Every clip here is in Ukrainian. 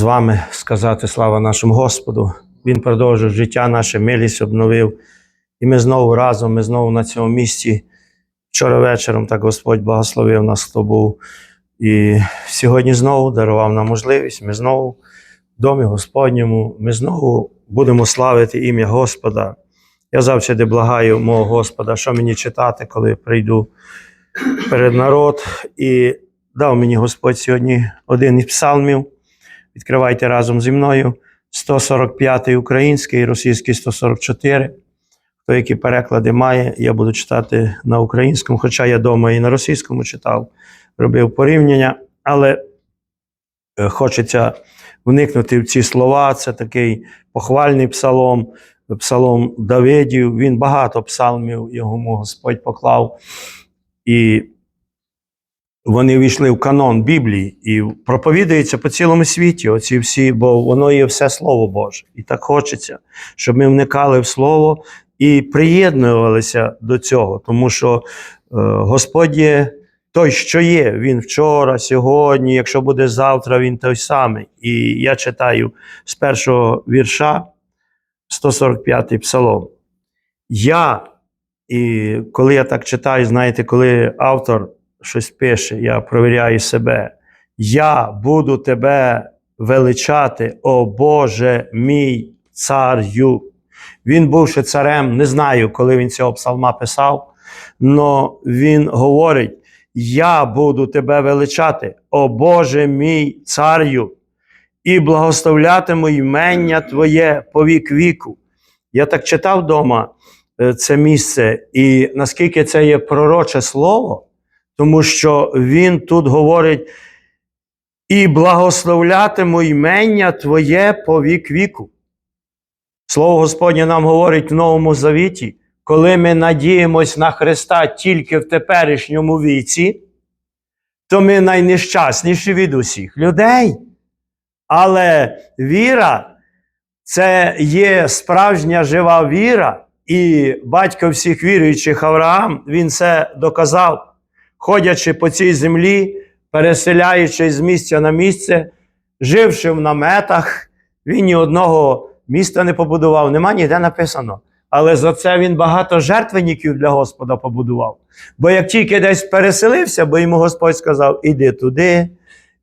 з вами сказати слава нашому Господу. Він продовжив життя наше, милість обновив. І ми знову разом, ми знову на цьому місці. Вчора вечором так Господь благословив нас, хто був. І сьогодні знову дарував нам можливість. Ми знову в домі Господньому, ми знову будемо славити ім'я Господа. Я завжди благаю мого Господа, що мені читати, коли прийду перед народ. І дав мені Господь сьогодні один із псалмів. Відкривайте разом зі мною. 145-й український, російський 144. Хто які переклади має, я буду читати на українському, хоча я вдома і на російському читав, робив порівняння, але е, хочеться вникнути в ці слова. Це такий похвальний псалом, псалом Давидів. Він багато псалмів йому Господь поклав. І вони війшли в канон Біблії і проповідуються по цілому світі. Оці всі, бо воно є все Слово Боже. І так хочеться, щоб ми вникали в Слово і приєднувалися до цього, тому що е, Господь є той, що є. Він вчора, сьогодні, якщо буде завтра, він той самий. І я читаю з першого вірша 145-й псалом. Я, і коли я так читаю, знаєте, коли автор щось пише, я провіряю себе. Я буду тебе величати, о Боже мій царю. Він, бувши царем, не знаю, коли він цього псалма писав, але він говорить: Я буду тебе величати, о Боже мій царю, і благословлятиму ймення Твоє по вік віку. Я так читав вдома е, це місце, і наскільки це є пророче слово, тому що він тут говорить: і благословлятиму ймення Твоє по вік віку. Слово Господнє нам говорить в Новому Завіті, коли ми надіємось на Христа тільки в теперішньому віці, то ми найнещасніші від усіх людей. Але віра це є справжня жива віра, і батько всіх віруючих Авраам, він це доказав, ходячи по цій землі, переселяючись з місця на місце, живши в наметах, він ні одного міста не побудував, нема ніде написано. Але за це він багато жертвенників для Господа побудував. Бо як тільки десь переселився, бо йому Господь сказав: іди туди,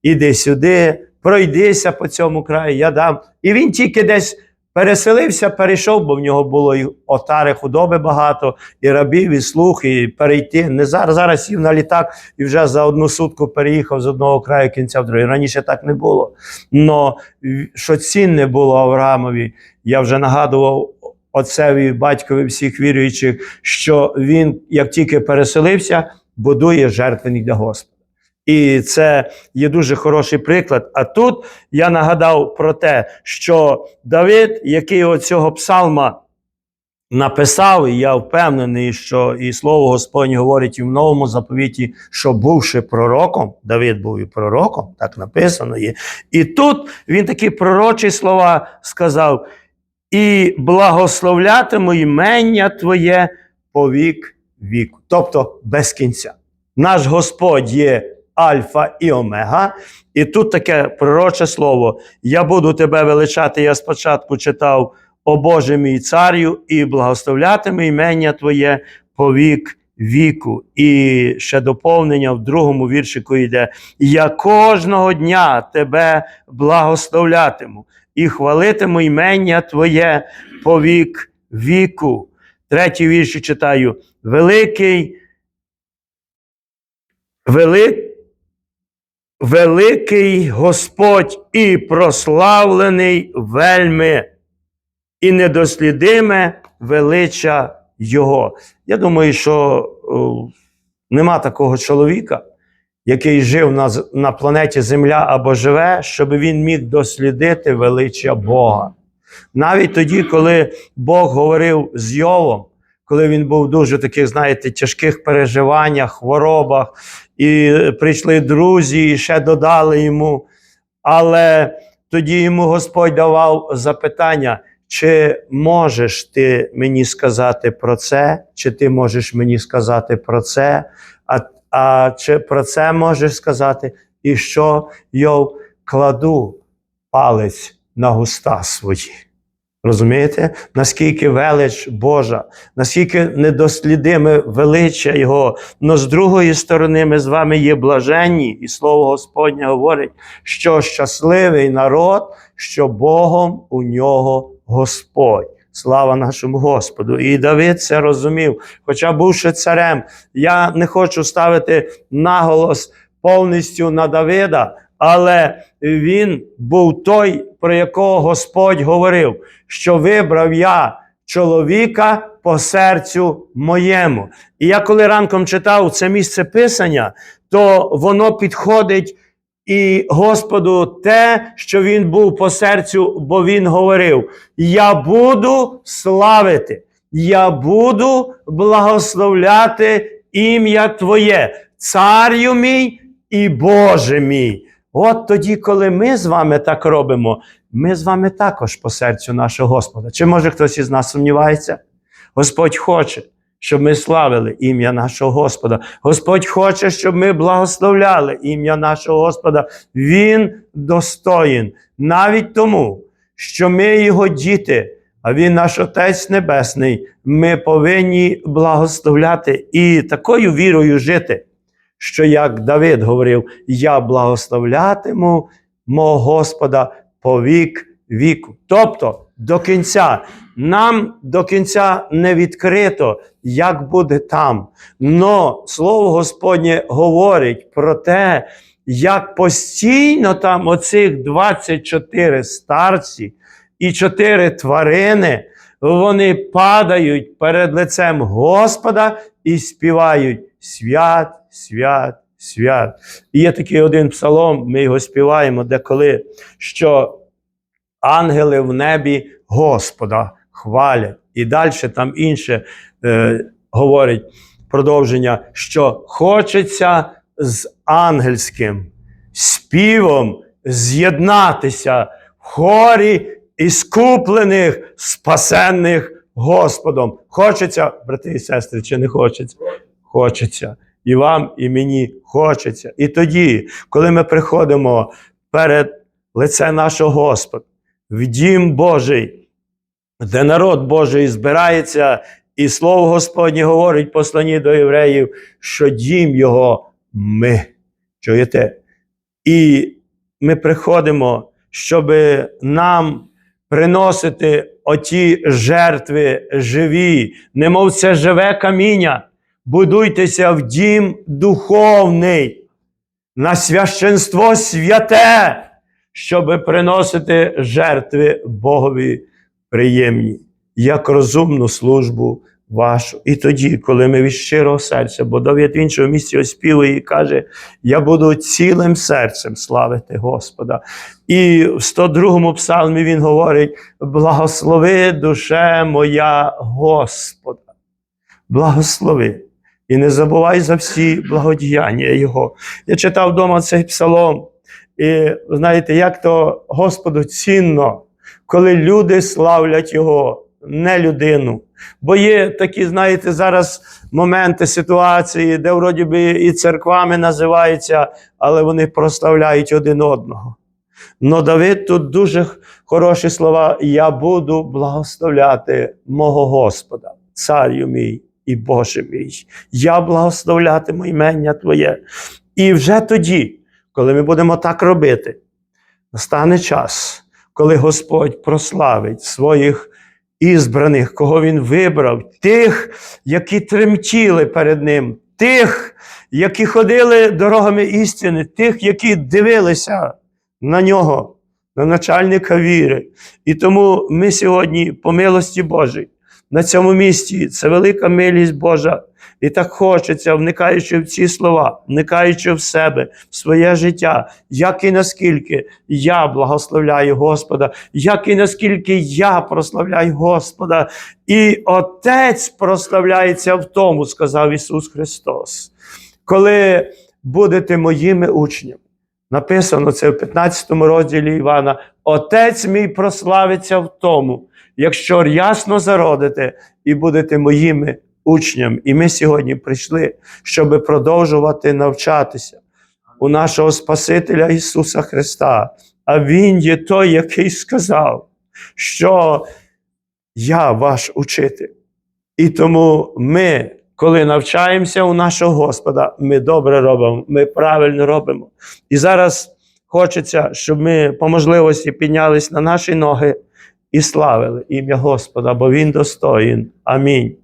іди сюди, пройдися по цьому краю, я дам. І він тільки десь переселився, перейшов, бо в нього було і отари худоби багато, і рабів, і слух, і перейти. Не зараз, зараз сів на літак і вже за одну сутку переїхав з одного краю кінця в другий. Раніше так не було. Но що цінне було Авраамові, я вже нагадував отцеві, батькові всіх віруючих, що він, як тільки переселився, будує жертвенник для Господа. І це є дуже хороший приклад. А тут я нагадав про те, що Давид, який оцього псалма написав, і я впевнений, що і слово Господнє говорить і в новому заповіті, що бувши пророком, Давид був і пророком, так написано є. І тут він такі пророчі слова сказав: і благословлятиму імення Твоє по вік віку, тобто без кінця. Наш Господь є Альфа і Омега. І тут таке пророче слово: Я буду тебе величати. Я спочатку читав, о Боже мій царю, і благословлятиме імення Твоє по вік віку. І ще доповнення в другому віршику йде: Я кожного дня тебе благословлятиму і хвалитиму імення Твоє по вік віку. Третій вірші читаю: Великий, велик, великий Господь і прославлений вельми, і недослідиме велича Його. Я думаю, що о, нема такого чоловіка, який жив на, на планеті Земля або живе, щоб він міг дослідити величчя Бога. Навіть тоді, коли Бог говорив з Йовом, коли він був дуже таких, знаєте, тяжких переживаннях, хворобах, і прийшли друзі, і ще додали йому. Але тоді йому Господь давав запитання: чи можеш ти мені сказати про це, чи ти можеш мені сказати про це, а, а чи про це можеш сказати, і що Йов кладу палець на густа свої. Розумієте, наскільки велич Божа, наскільки недослідиме величчя Його. Но з другої сторони, ми з вами є блаженні, і слово Господнє говорить, що щасливий народ, що Богом у нього Господь. Слава нашому Господу. І Давид це розумів. Хоча бувши царем, я не хочу ставити наголос повністю на Давида, але він був той, про якого Господь говорив, що вибрав я чоловіка по серцю моєму. І я коли ранком читав це місце писання, то воно підходить і Господу те, що він був по серцю, бо він говорив: Я буду славити, я буду благословляти ім'я Твоє, царю мій і Боже мій. От тоді, коли ми з вами так робимо, ми з вами також по серцю нашого Господа. Чи може хтось із нас сумнівається? Господь хоче, щоб ми славили ім'я нашого Господа. Господь хоче, щоб ми благословляли ім'я нашого Господа. Він достоїн навіть тому, що ми його діти, а він наш Отець Небесний. Ми повинні благословляти і такою вірою жити, що як Давид говорив: я благословлятиму мого Господа по вік віку. Тобто до кінця. Нам до кінця не відкрито, як буде там. Но Слово Господнє говорить про те, як постійно там оцих 24 старці і 4 тварини, вони падають перед лицем Господа і співають свят, свят, свят. І є такий один псалом, ми його співаємо деколи, що ангели в небі Господа хвалять. І далі там інше е, говорить продовження, що хочеться з ангельським співом з'єднатися в хорі іскуплених, спасенних Господом. Хочеться, брати і сестри, чи не хочеться? Хочеться. І вам, і мені хочеться. І тоді, коли ми приходимо перед лице нашого Господа, в дім Божий, де народ Божий збирається, і слово Господнє говорить послані до євреїв, що дім його ми. Чуєте? І ми приходимо, щоб нам приносити оті жертви живі, немов це живе каміння. Будуйтеся в дім духовний, на священство святе, щоб приносити жертви Богові приємні, як розумну службу вашу. І тоді, коли ми від щирого серця, бо Давид в іншому місці оспівує і каже: Я буду цілим серцем славити Господа. І в 102-му псалмі він говорить: благослови душе моя Господа. Благослови. І не забувай за всі благодіяння Його. Я читав вдома цей псалом. І знаєте, як то Господу цінно, коли люди славлять Його, не людину. Бо є такі, знаєте, зараз моменти, ситуації, де вроді би і церквами називаються, але вони прославляють один одного. Но Давид тут дуже хороші слова: Я буду благословляти мого Господа, царю мій і Боже мій. Я благословлятиму імення Твоє. І вже тоді, коли ми будемо так робити, настане час, коли Господь прославить своїх ізбраних, кого Він вибрав, тих, які тремтіли перед Ним, тих, які ходили дорогами істини, тих, які дивилися на нього, на начальника віри. І тому ми сьогодні, по милості Божій, на цьому місці це велика милість Божа. І так хочеться, вникаючи в ці слова, вникаючи в себе, в своє життя, як і наскільки я благословляю Господа, як і наскільки я прославляю Господа. І Отець прославляється в тому, сказав Ісус Христос. Коли будете моїми учнями, написано це в 15 розділі Івана, Отець мій прославиться в тому, якщо рясно зародите і будете моїми учнями. І ми сьогодні прийшли, щоб продовжувати навчатися у нашого Спасителя Ісуса Христа. а Він є той, який сказав, що я ваш учитель. І тому ми, коли навчаємося у нашого Господа, ми добре робимо, ми правильно робимо. І зараз хочеться, щоб ми по можливості піднялись на наші ноги і славили ім'я Господа, бо Він достоїн. Амінь.